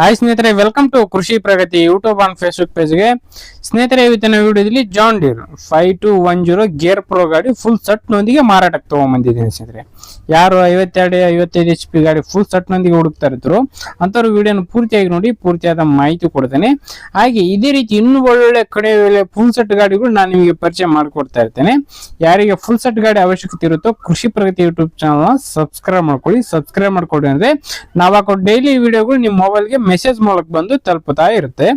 Hi ಸ್ನೇಹಿತರೆ welcome to Krishi Pragati YouTube on Facebook ಪೇಜ್ಗೆ ಸ್ನೇಹಿತರೆ, ಇವತ್ತಿನ ವಿಡಿಯೋದಲ್ಲಿ John Deere five two one zero gear pro ಗಾಡಿ full ಸಟ್ನೊಂದಿಗೆ ಮಾರಾಟಕ್ಕೆ ತಗೊಂಡ್ಬಂದಿದ್ದೀನಿ ಸ್ನೇಹಿತರೆ. ಯಾರು ಐವತ್ತೆರಡು, ಐವತ್ತೈದು ಎಚ್ ಪಿ ಗಾಡಿ ಫುಲ್ ಸಟ್ನೊಂದಿಗೆ ಹುಡುಕ್ತಾ ಇದ್ರು ಅಂಥವ್ರು ವಿಡಿಯೋನ ಪೂರ್ತಿಯಾಗಿ ನೋಡಿ, ಪೂರ್ತಿಯಾದ ಮಾಹಿತಿ ಕೊಡ್ತೇನೆ. ಹಾಗೆ ಇದೇ ರೀತಿ ಇನ್ನೂ ಒಳ್ಳೊಳ್ಳೆ ಕಡೆ ಫುಲ್ ಸೆಟ್ ಗಾಡಿಗಳು ನಾನು ನಿಮಗೆ ಪರಿಚಯ ಮಾಡಿಕೊಡ್ತಾ ಇರ್ತೇನೆ. ಯಾರಿಗೆ ಫುಲ್ ಸೆಟ್ ಗಾಡಿ ಅವಶ್ಯಕತೆ ಇರುತ್ತೋ Krishi Pragati YouTube channel subscribe ಮಾಡ್ಕೊಳ್ಳಿ. ಸಬ್ಸ್ಕ್ರೈಬ್ ಮಾಡ್ಕೊಳ್ಳಿ ಅಂದ್ರೆ ನಾವು ಹಾಕೋ ಡೈಲಿ ವಿಡಿಯೋಗಳು ನಿಮ್ಮ ಮೊಬೈಲ್ಗೆ ಮೆಸೇಜ್ ಮೂಲಕ ಬಂದು ತಲುಪುತ್ತಾ ಇರುತ್ತೆ.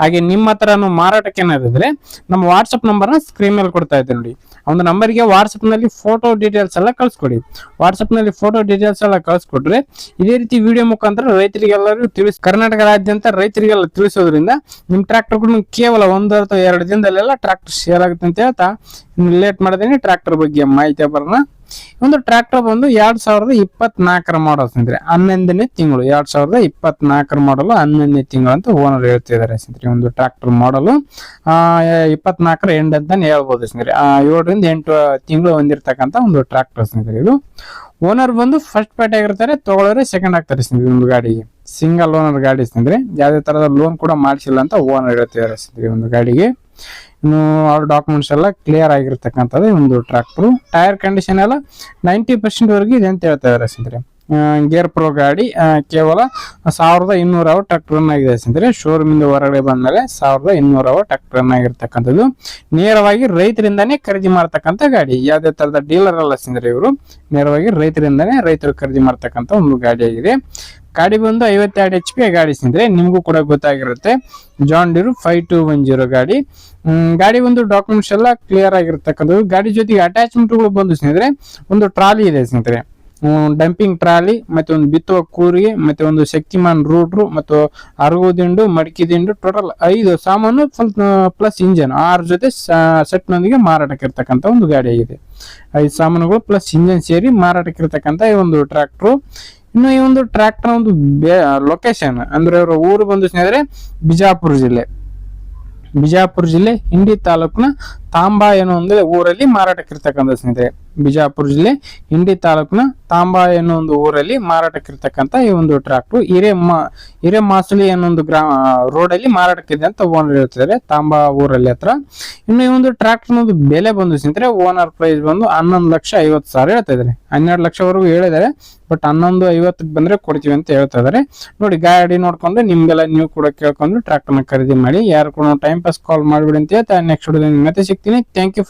ಹಾಗೆ ನಿಮ್ಮ ಹತ್ರನೂ ಮಾರಾಟಕ್ಕೆ ಏನಾದ್ರೆ ನಮ್ಮ ವಾಟ್ಸಪ್ ನಂಬರ್ನ ಸ್ಕ್ರೀನ್ ಮೇಲೆ ಕೊಡ್ತಾ ಇದ್ದೆ ನೋಡಿ. ಒಂದು ನಂಬರ್ಗೆ ವಾಟ್ಸಪ್ನಲ್ಲಿ ಫೋಟೋ ಡೀಟೇಲ್ಸ್ ಎಲ್ಲ ಕಳಿಸ್ಕೊಡಿ. ವಾಟ್ಸಪ್ನಲ್ಲಿ ಫೋಟೋ ಡೀಟೇಲ್ಸ್ ಎಲ್ಲ ಕಳಿಸ್ಕೊಟ್ರೆ ಇದೇ ರೀತಿ ವಿಡಿಯೋ ಮುಖಾಂತರ ರೈತರಿಗೆಲ್ಲರೂ ತಿಳಿಸ್, ಕರ್ನಾಟಕ ರಾಜ್ಯಂತ ರೈತರಿಗೆಲ್ಲ ತಿಳಿಸೋದ್ರಿಂದ ನಿಮ್ಮ ಟ್ರ್ಯಾಕ್ಟರ್ಗಳು ಕೇವಲ ಒಂದು ಅಥವಾ ಎರಡು ದಿನದಲ್ಲೆಲ್ಲ ಟ್ರ್ಯಾಕ್ಟರ್ ಶೇರ್ ಆಗುತ್ತೆ ಅಂತ ಹೇಳ್ತಾ ಲೇಟ್ ಮಾಡಿದ್ರೆ ಟ್ರ್ಯಾಕ್ಟರ್ ಬಗ್ಗೆ ಮಾಹಿತಿ ಬರೋಣ ಒಂದು ಟ್ರ್ಯಾಕ್ಟರ್ ಬಂದು ಎರಡ್ ಸಾವಿರದ ಇಪ್ಪತ್ನಾಲ್ಕರ ಮಾಡಲ್ ಸ್ನೇಹಿತರೆ ಹನ್ನೊಂದನೇ ತಿಂಗಳು, ಎರಡ್ ಸಾವಿರದ ಇಪ್ಪತ್ನಾಲ್ಕರ ಮಾಡಲು ಹನ್ನೊಂದನೇ ತಿಂಗಳು ಅಂತ ಓನರ್ ಹೇಳ್ತಿದ್ದಾರೆ ಸ್ನೇಹಿತರೆ ಒಂದು ಟ್ರ್ಯಾಕ್ಟರ್ ಮಾಡಲು ಇಪ್ಪತ್ನಾಲ್ಕರ ಎಂಡ್ ಅಂತಾನೆ ಹೇಳ್ಬೋದು ಸ್ನೇಹಿತರೆ ಏಳರಿಂದ ಎಂಟು ತಿಂಗಳು ಹೊಂದಿರತಕ್ಕಂತ ಒಂದು ಟ್ರ್ಯಾಕ್ಟರ್ ಸ್ನೇಹಿತರೆ ಇದು. ಓನರ್ ಬಂದು ಫಸ್ಟ್ ಪಾರ್ಟಿ ಆಗಿರ್ತಾರೆ, ತಗೊಳ್ಳೋರೆ ಸೆಕೆಂಡ್ ಆಗ್ತಾರೆ ಸ್ನೇಹಿತರೆ ಒಂದು ಗಾಡಿಗೆ. ಸಿಂಗಲ್ ಓನರ್ ಗಾಡಿ ಸ್ನೇಹಿತರೆ ಯಾವುದೇ ತರಹದ ಲೋನ್ ಕೂಡ ಮಾಡಿಸಿಲ್ಲ ಅಂತ ಓನರ್ ಹೇಳ್ತಿದ್ದಾರೆ ಸ್ನೇಹಿತರೆ ಒಂದು ಗಾಡಿಗೆ. ಇನ್ನು ಅವ್ರ ಡಾಕ್ಯುಮೆಂಟ್ಸ್ ಎಲ್ಲ ಕ್ಲಿಯರ್ ಆಗಿರ್ತಕ್ಕಂಥದ್ದು ಒಂದು ಟ್ರ್ಯಾಕ್ಟ್ರು ಟೈರ್ ಕಂಡೀಷನ್ ಎಲ್ಲ ನೈಂಟಿ ಪರ್ಸೆಂಟ್ ವರೆಗೂ ಇದೆ ಅಂತ ಹೇಳ್ತಾ ಇದ್ದಾರೆ ಸ್ನೇಹಿತರೆ ಗೇರ್ ಪ್ರೋ ಗಾಡಿ ಕೇವಲ ಸಾವಿರದ ಇನ್ನೂರು ಅವರ್ ಟ್ರ್ಯಾಕ್ಟರ್ ಆಗಿದೆ ಸ್ನೇಹಿತರೆ ಶೋರೂಮ್ ಇಂದ ಹೊರಗಡೆ ಬಂದ್ಮೇಲೆ ಸಾವಿರದ ಇನ್ನೂರು ಅವರ್ ಟ್ರ್ಯಾಕ್ಟರ್ ಆಗಿರ್ತಕ್ಕಂಥದ್ದು. ನೇರವಾಗಿ ರೈತರಿಂದಾನೇ ಖರೀದಿ ಮಾಡ್ತಕ್ಕಂಥ ಗಾಡಿ. ಯಾವುದೇ ತರದ ಡೀಲರ್ ಅಲ್ಲ ಸ್ನೇಹಿತರೆ ಇವರು. ನೇರವಾಗಿ ರೈತರಿಂದಾನೇ ರೈತರು ಖರೀದಿ ಮಾಡ್ತಕ್ಕಂಥ ಒಂದು ಗಾಡಿ ಆಗಿದೆ. ಗಾಡಿ ಬಂದು ಐವತ್ತೆರಡು ಎಚ್ ಪಿ ಗಾಡಿ ಸಿಂದ್ರೆ ನಿಮಗೂ ಕೂಡ ಗೊತ್ತಾಗಿರುತ್ತೆ. John Deere five two one zero ಗಾಡಿ. ಗಾಡಿ ಬಂದು ಡಾಕ್ಯುಮೆಂಟ್ಸ್ ಎಲ್ಲ ಕ್ಲಿಯರ್ ಆಗಿರ್ತಕ್ಕಂಥದ್ದು. ಗಾಡಿ ಜೊತೆಗೆ ಅಟ್ಯಾಚ್ಮೆಂಟ್ಗಳು ಬಂದು ಸ್ನೇಹಿತರೆ ಒಂದು ಟ್ರಾಲಿ ಇದೆ ಸ್ನೇಹಿತರೆ ಡಂಪಿಂಗ್ ಟ್ರಾಲಿ ಮತ್ತೆ ಒಂದು ಬಿತ್ತುವ ಕೂರಿಗೆ, ಮತ್ತೆ ಒಂದು ಶಕ್ತಿಮಾನ್ ರೂಟ್ರು ಮತ್ತು ಅರಗು ದಿಂಡು, ಮಡಿಕೆ ದಿಂಡು ಟೋಟಲ್ ಐದು ಸಾಮಾನು ಪ್ಲಸ್ ಇಂಜನ್ ಆರು ಜೊತೆ ಸೆಟ್ನೊಂದಿಗೆ ಮಾರಾಟಕ್ಕೆ ಇರ್ತಕ್ಕಂಥ ಒಂದು ಗಾಡಿ ಆಗಿದೆ. ಐದು ಸಾಮಾನುಗಳು ಪ್ಲಸ್ ಇಂಜನ್ ಸೇರಿ ಮಾರಾಟಕ್ಕೆ ಇರ್ತಕ್ಕಂಥ ಈ ಒಂದು ಟ್ರ್ಯಾಕ್ಟ್ರು ಇನ್ನು ಈ ಒಂದು ಟ್ರ್ಯಾಕ್ಟರ್ ಒಂದು ಲೊಕೇಶನ್ ಅಂದ್ರೆ ಅವರ ಊರು ಬಂದು ಸ್ನೇಹಿತರೆ, ಬಿಜಾಪುರ ಜಿಲ್ಲೆ. ಬಿಜಾಪುರ ಜಿಲ್ಲೆ, ಹಿಂಡಿ ತಾಲೂಕಿನ ತಾಂಬಾ ಏನೋ ಒಂದು ಊರಲ್ಲಿ ಮಾರಾಟಕ್ಕಿರ್ತಕ್ಕಂಥ ಸ್ನೇಹಿತರೆ. ಬಿಜಾಪುರ ಜಿಲ್ಲೆ ಹಿಂಡಿ ತಾಲೂಕಿನ ತಾಂಬಾ ಅನ್ನೋ ಒಂದು ಊರಲ್ಲಿ ಮಾರಾಟಕ್ಕಿರ್ತಕ್ಕಂಥ ಈ ಒಂದು ಟ್ರಾಕ್ಟರ್ ಹಿರೇ ಮಾ ಹಿರೇ ಮಾಸುಲಿ ಒಂದು ಗ್ರಾಮ ರೋಡಲ್ಲಿ ಮಾರಾಟಕ್ಕಿದೆ ಅಂತ ಓನರ್ ಹೇಳ್ತಿದ್ದಾರೆ ತಾಂಬಾ ಊರಲ್ಲಿ ಹತ್ರ. ಇನ್ನು ಈ ಒಂದು ಟ್ರ್ಯಾಕ್ಟರ್ ಒಂದು ಬೆಲೆ ಬಂದು ಸ್ನೇಹಿತರೆ, ಓನರ್ ಪ್ರೈಸ್ ಬಂದು ಹನ್ನೊಂದು ಲಕ್ಷ ಐವತ್ತು ಸಾವಿರ ಹೇಳ್ತಾ ಇದ್ದಾರೆ. ಹನ್ನೆರಡು ಲಕ್ಷವರೆಗೂ ಹೇಳಿದ್ದಾರೆ, ಬಟ್ ಹನ್ನೊಂದು ಐವತ್ತಕ್ಕೆ ಬಂದ್ರೆ ಕೊಡ್ತೀವಿ ಅಂತ ಹೇಳ್ತಾ ಇದ್ದಾರೆ. ನೋಡಿ, ಗಾಡಿ ನೋಡ್ಕೊಂಡು ನಿಮ್ಗೆಲ್ಲ ನೀವು ಕೂಡ ಕೇಳ್ಕೊಂಡು ಟ್ರ್ಯಾಕ್ಟರ್ನ ಖರೀದಿ ಮಾಡಿ. ಯಾರು ಕೂಡ ಟೈಮ್ ಪಾಸ್ ಕಾಲ್ ಮಾಡ್ಬಿಡಿ ಅಂತ ಹೇಳ್ತಾ ನೆಕ್ಸ್ಟ್ ಮತ್ತೆ ಸಿಗ್ತೀನಿ. Thank you